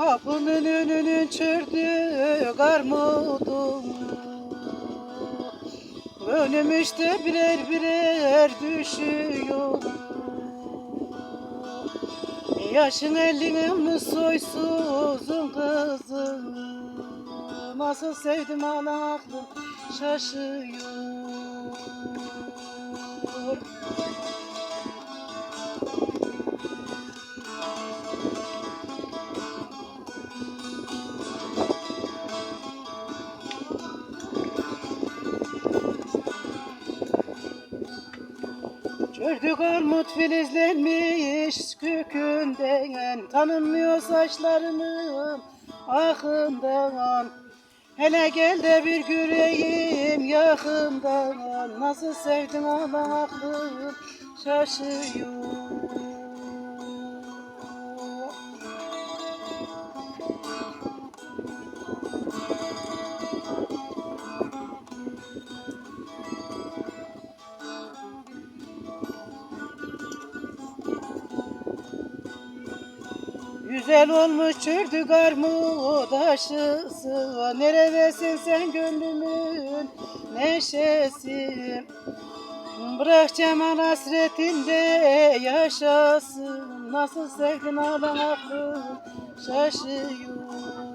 Kapının önünün çördü armudum Önümüzde birer birer düşüyor. Yaşın elinin mi soysuzun kızım Nasıl sevdim hala aklım şaşıyor Çördük armut filizlenmiş kökünden Tanınmıyor saçlarının akından Hele gel de bir göreyim yakından Nasıl sevdin Allah aklım şaşıyor Güzel olmuş çördük armut aşısı Neredesin sen gönlümün neşesi? Bırak cemal hasretinde yaşasın. Nasıl sevdin ağlam aklım şaşıyor